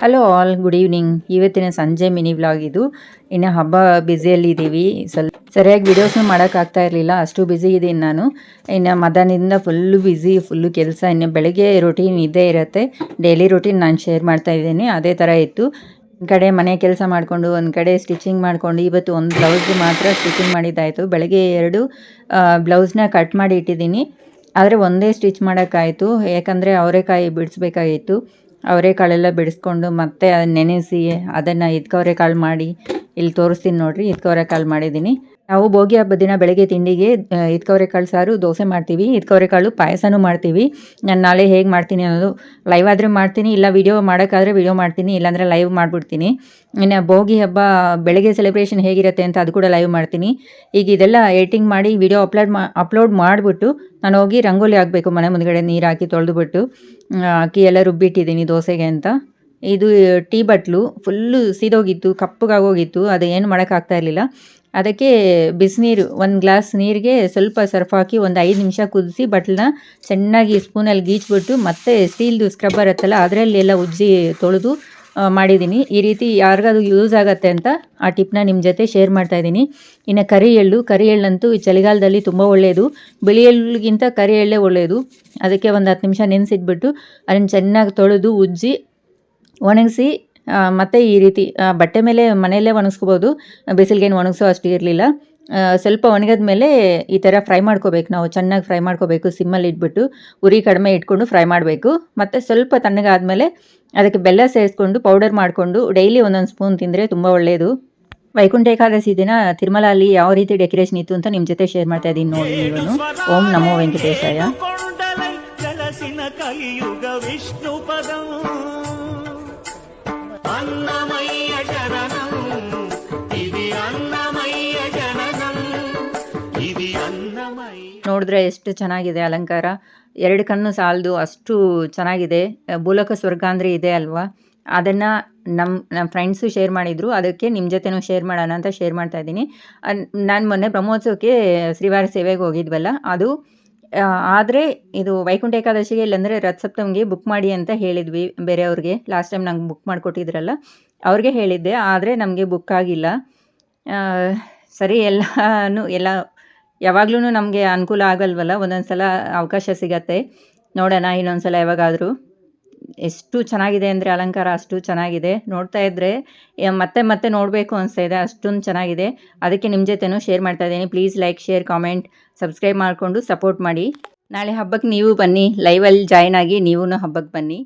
Hello all good evening ಇವತ್ತಿನ ಸಂಜೆ mini vlog ಇದು. ಇನ್ನು ಹಬ್ಬ ಬ್ಯುಸಿಯಲ್ಲಿದ್ದೀವಿ ಸ್ವಲ್ಪ ಸರಿಯಾಗಿ ವಿಡಿಯೋಸ್ನ ಮಾಡೋಕ್ಕಾಗ್ತಾ ಇರಲಿಲ್ಲ. ಅಷ್ಟು ಬ್ಯುಸಿ ಇದ್ದೀನಿ ನಾನು. ಇನ್ನು ಮಧ್ಯಾಹ್ನದಿಂದ ಫುಲ್ಲು ಬ್ಯುಸಿ ಫುಲ್ಲು ಕೆಲಸ. ಇನ್ನು ಬೆಳಗ್ಗೆ ರೊಟೀನ್ ಇದ್ದೇ ಇರುತ್ತೆ. ಡೈಲಿ ರೊಟೀನ್ ನಾನು ಶೇರ್ ಮಾಡ್ತಾ ಇದ್ದೀನಿ. ಅದೇ ಥರ ಇತ್ತು. ಒಂದು ಕಡೆ ಮನೆ ಕೆಲಸ ಮಾಡಿಕೊಂಡು, ಒಂದು ಕಡೆ ಸ್ಟಿಚಿಂಗ್ ಮಾಡಿಕೊಂಡು, ಇವತ್ತು ಒಂದು ಬ್ಲೌಸ್ ಮಾತ್ರ ಸ್ಟಿಚಿಂಗ್ ಮಾಡಿದ್ದಾಯಿತು. ಬೆಳಗ್ಗೆ ಎರಡು ಬ್ಲೌಸ್ನ ಕಟ್ ಮಾಡಿ ಇಟ್ಟಿದ್ದೀನಿ. ಆದರೆ ಒಂದೇ ಸ್ಟಿಚ್ ಮಾಡೋಕ್ಕಾಯಿತು. ಯಾಕಂದರೆ ಅವರೆಕಾಯಿ ಬಿಡಿಸ್ಬೇಕಾಗಿತ್ತು. ಅವರೆಕಾಳೆಲ್ಲ ಬಿಡಿಸ್ಕೊಂಡು ಮತ್ತೆ ಅದನ್ನ ನೆನೆಸಿ ಅದನ್ನು ಕಾಳು ಮಾಡಿ ಇಲ್ಲಿ ತೋರಿಸ್ತೀನಿ ನೋಡಿರಿ ಕಾಳು ಮಾಡಿದ್ದೀನಿ. ನಾವು ಭೋಗಿ ಹಬ್ಬದ ದಿನ ಬೆಳಗ್ಗೆ ತಿಂಡಿಗೆ ಕಾಳು ಸಾರು, ದೋಸೆ ಮಾಡ್ತೀವಿ. ಕಾಳು ಪಾಯಸನೂ ಮಾಡ್ತೀವಿ. ನಾನು ನಾಳೆ ಹೇಗೆ ಮಾಡ್ತೀನಿ ಅನ್ನೋದು ಲೈವ್ ಆದರೆ ಮಾಡ್ತೀನಿ, ಇಲ್ಲ ವಿಡಿಯೋ ಮಾಡೋಕ್ಕಾದರೆ ವಿಡಿಯೋ ಮಾಡ್ತೀನಿ, ಇಲ್ಲಾಂದರೆ ಲೈವ್ ಮಾಡಿಬಿಡ್ತೀನಿ. ಇನ್ನು ಭೋಗಿ ಹಬ್ಬ, ಬೆಳಗ್ಗೆ ಸೆಲೆಬ್ರೇಷನ್ ಹೇಗಿರುತ್ತೆ ಅಂತ ಅದು ಕೂಡ ಲೈವ್ ಮಾಡ್ತೀನಿ. ಈಗ ಇದೆಲ್ಲ ಎಡಿಟಿಂಗ್ ಮಾಡಿ ವಿಡಿಯೋ ಅಪ್ಲೋಡ್ ಮಾ ಅಪ್ಲೋಡ್ ಮಾಡಿಬಿಟ್ಟು ನಾನು ಹೋಗಿ ರಂಗೋಲಿ ಹಾಕಬೇಕು, ಮನೆ ಮುಂದ್ಗಡೆ ನೀರು ಹಾಕಿ ತೊಳೆದುಬಿಟ್ಟು. ಅಕ್ಕಿ ಎಲ್ಲ ರುಬ್ಬಿಟ್ಟಿದ್ದೀನಿ ದೋಸೆಗೆ ಅಂತ. ಇದು ಟೀ ಬಟ್ಲು ಫುಲ್ಲು ಸೀದೋಗಿತ್ತು, ಕಪ್ಪಗಾಗೋಗಿತ್ತು, ಅದು ಏನು ಮಾಡೋಕ್ಕಾಗ್ತಾ ಇರಲಿಲ್ಲ. ಅದಕ್ಕೆ ಬಿಸಿನೀರು, ಒಂದು ಗ್ಲಾಸ್ ನೀರಿಗೆ ಸ್ವಲ್ಪ ಸರ್ಫ್ ಹಾಕಿ ಒಂದು ಐದು ನಿಮಿಷ ಕುದಿಸಿ ಬಟ್ಲನ್ನ ಚೆನ್ನಾಗಿ ಸ್ಪೂನಲ್ಲಿ ಗೀಚ್ಬಿಟ್ಟು ಮತ್ತೆ ಸ್ಟೀಲ್ದು ಸ್ಕ್ರಬ್ಬರ್ ಇರುತ್ತಲ್ಲ ಅದರಲ್ಲಿ ಎಲ್ಲ ಉಜ್ಜಿ ತೊಳೆದು ಮಾಡಿದ್ದೀನಿ. ಈ ರೀತಿ ಯಾರಿಗಾದ್ರು ಯೂಸ್ ಆಗುತ್ತೆ ಅಂತ ಆ ಟಿಪ್ನ ನಿಮ್ಮ ಜೊತೆ ಶೇರ್ ಮಾಡ್ತಾ ಇದ್ದೀನಿ. ಇನ್ನು ಕರಿ ಎಳ್ಳು, ಕರಿ ಎಳ್ಳಂತೂ ಈ ಚಳಿಗಾಲದಲ್ಲಿ ತುಂಬ ಒಳ್ಳೆಯದು ಬಿಳಿ ಎಳ್ಳಿಗಿಂತ ಕರಿ ಎಳ್ಳೆ ಒಳ್ಳೆಯದು ಅದಕ್ಕೆ ಒಂದು ಹತ್ತು ನಿಮಿಷ ನೆನೆಸಿಟ್ಬಿಟ್ಟು ಅದನ್ನು ಚೆನ್ನಾಗಿ ತೊಳೆದು ಉಜ್ಜಿ ಒಣಗಿಸಿ ಮತ್ತು ಈ ರೀತಿ ಬಟ್ಟೆ ಮೇಲೆ, ಮನೆಯಲ್ಲೇ ಒಣಗಿಸ್ಕೋಬೋದು. ಬಿಸಿಲಿಗೇನು ಒಣಗಿಸೋ ಅಷ್ಟು ಇರಲಿಲ್ಲ. ಸ್ವಲ್ಪ ಒಣಗಿದ ಮೇಲೆ ಈ ಥರ ಫ್ರೈ ಮಾಡ್ಕೋಬೇಕು ನಾವು. ಚೆನ್ನಾಗಿ ಫ್ರೈ ಮಾಡ್ಕೋಬೇಕು, ಸಿಮ್ಮಲ್ಲಿ ಇಟ್ಬಿಟ್ಟು. ಉರಿ ಕಡಿಮೆ ಇಟ್ಕೊಂಡು ಫ್ರೈ ಮಾಡಬೇಕು. ಮತ್ತು ಸ್ವಲ್ಪ ತಣ್ಣಗಾದಮೇಲೆ ಅದಕ್ಕೆ ಬೆಲ್ಲ ಸೇರಿಸ್ಕೊಂಡು, ಪೌಡರ್ ಮಾಡಿಕೊಂಡು, ಡೈಲಿ ಒಂದೊಂದು ಸ್ಪೂನ್ ತಿಂದರೆ ತುಂಬ ಒಳ್ಳೆಯದು ವೈಕುಂಠ ಏಕಾದಶಿ ದಿನ ತಿರುಮಲಲ್ಲಿ ಯಾವ ರೀತಿ ಡೆಕೋರೇಷನ್ ಇತ್ತು ಅಂತ ನಿಮ್ಮ ಜೊತೆ ಶೇರ್ ಮಾಡ್ತಾ ಇದ್ದೀನಿ ನೋಡಿ ನೀವು. ಓಂ ನಮೋ ವೆಂಕಟೇಶಾಯ. ನೋಡಿದ್ರೆ ಎಷ್ಟು ಚೆನ್ನಾಗಿದೆ ಅಲಂಕಾರ. ಎರಡು ಕಣ್ಣು ಸಾಲದು, ಅಷ್ಟು ಚೆನ್ನಾಗಿದೆ. ಬೂಲಕ ಸ್ವರ್ಗ ಅಂದರೆ ಇದೆ ಅಲ್ವಾ? ಅದನ್ನು ನಮ್ಮ ನಮ್ಮ ಫ್ರೆಂಡ್ಸು ಶೇರ್ ಮಾಡಿದರು. ಅದಕ್ಕೆ ನಿಮ್ಮ ಜೊತೆನೂ ಶೇರ್ ಮಾಡೋಣ ಅಂತ ಶೇರ್ ಮಾಡ್ತಾ ಇದ್ದೀನಿ. ನಾನು ಮೊನ್ನೆ ಬ್ರಹ್ಮೋತ್ಸವಕ್ಕೆ ಶ್ರೀವಾರ ಸೇವೆಗೆ ಹೋಗಿದ್ವಲ್ಲ, ಅದು ಆದರೆ ಇದು ವೈಕುಂಠ ಏಕಾದಶಿಗೆ ಇಲ್ಲಾಂದರೆ ರಥಸಪ್ತಮಿಗೆ ಬುಕ್ ಮಾಡಿ ಅಂತ ಹೇಳಿದ್ವಿ ಬೇರೆಯವ್ರಿಗೆ. ಲಾಸ್ಟ್ ಟೈಮ್ ನಂಗೆ ಬುಕ್ ಮಾಡಿಕೊಟ್ಟಿದ್ರಲ್ಲ, ಅವ್ರಿಗೆ ಹೇಳಿದ್ದೆ, ಆದರೆ ನಮಗೆ ಬುಕ್ ಆಗಿಲ್ಲ. ಸರಿ, ಎಲ್ಲಾನು, ಎಲ್ಲ ಯಾವಾಗ್ಲೂ ನಮಗೆ ಅನುಕೂಲ ಆಗಲ್ವಲ್ಲ ಒಂದೊಂದು ಸಲ ಅವಕಾಶ ಸಿಗತ್ತೆ. ನೋಡೋಣ ಇನ್ನೊಂದು ಸಲ ಯಾವಾಗಾದರೂ. ಎಷ್ಟು ಚೆನ್ನಾಗಿದೆ ಅಂದರೆ ಅಲಂಕಾರ ಅಷ್ಟು ಚೆನ್ನಾಗಿದೆ. ನೋಡ್ತಾ ಇದ್ದರೆ ಮತ್ತೆ ಮತ್ತೆ ನೋಡಬೇಕು ಅನಿಸ್ತಾ ಇದೆ ಅಷ್ಟೊಂದು ಚೆನ್ನಾಗಿದೆ. ಅದಕ್ಕೆ ನಿಮ್ಮ ಜೊತೆನೂ ಶೇರ್ ಮಾಡ್ತಾ ಇದ್ದೀನಿ. Please like share comment subscribe ಮಾಡಿಕೊಂಡು ಸಪೋರ್ಟ್ ಮಾಡಿ. ನಾಳೆ ಹಬ್ಬಕ್ಕೆ ನೀವು ಬನ್ನಿ. ಲೈವಲ್ಲಿ ಜಾಯ್ನ್ ಆಗಿ ನೀವೂ ಹಬ್ಬಕ್ಕೆ ಬನ್ನಿ.